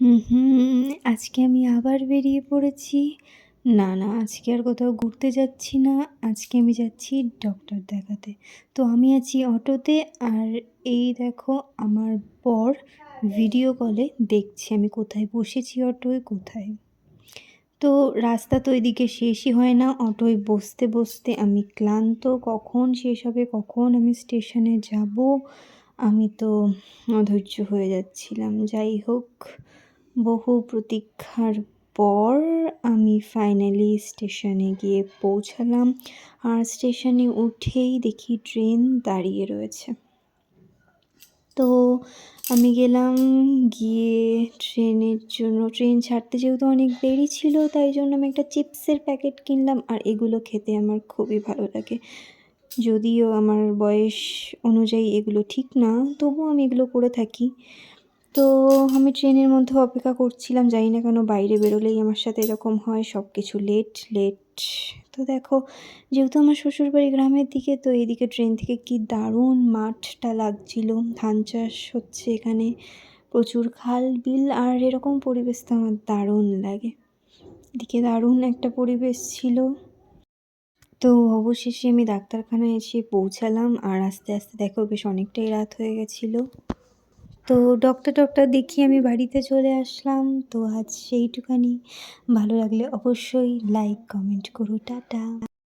হুম, আজকে আমি আবার বেরিয়ে পড়েছি। না না, আজকে আর কোথাও ঘুরতে যাচ্ছি না। আজকে আমি যাচ্ছি ডক্টর দেখাতে। তো আমি আছি অটোতে আর এই দেখো আমার বর ভিডিও কলে দেখছি আমি কোথায় বসেছি অটোয়, কোথায়। তো রাস্তা তো এদিকে শেষই হয় না। অটোয় বসতে বসতে আমি ক্লান্ত। কখন শেষ হবে, কখন আমি স্টেশনে যাব? আমি তো অধৈর্য হয়ে যাচ্ছিলাম। যাই হোক বহু প্রতীক্ষার পর আমি ফাইনালি স্টেশনে গিয়ে পৌঁছালাম। আর স্টেশনে উঠেই দেখি ট্রেন দাঁড়িয়ে রয়েছে। তো আমি গেলাম, গিয়ে ট্রেনের জন্য ট্রেন ছাড়তে যেহেতু অনেক দেরি ছিল, তাই জন্য আমি একটা চিপসের প্যাকেট কিনলাম। আর এগুলো খেতে আমার খুবই ভালো লাগে। যদিও আমার বয়স অনুযায়ী এগুলো ঠিক না, তবুও আমি এগুলো করে থাকি। তো আমি ট্রেনের মধ্যে অপেক্ষা করছিলাম, জানি না কেন বাইরে বেরোলেই আমার সাথে এরকম হয় সব কিছু লেট লেট তো দেখো, যেহেতু আমার শ্বশুরবাড়ি গ্রামের দিকে, তো এইদিকে ট্রেন থেকে কি দারুণ মাঠটা লাগছিল। ধান চাষ হচ্ছে এখানে, প্রচুর খাল, বিল, আর এরকম পরিবেশ তো আমার দারুণ লাগে। এদিকে দারুণ একটা পরিবেশ ছিল। তো অবশেষে আমি ডাক্তারখানায় এসে পৌঁছালাম, আর আস্তে আস্তে দেখো বেশ অনেকটাই রাত হয়ে গেছিল। তো ডক্টর ডক্টর দেখিয়ে আমি বাড়িতে চলে আসলাম। তো আজ সেইটুখানি। ভালো লাগলে অবশ্যই লাইক কমেন্ট করো। টাটা।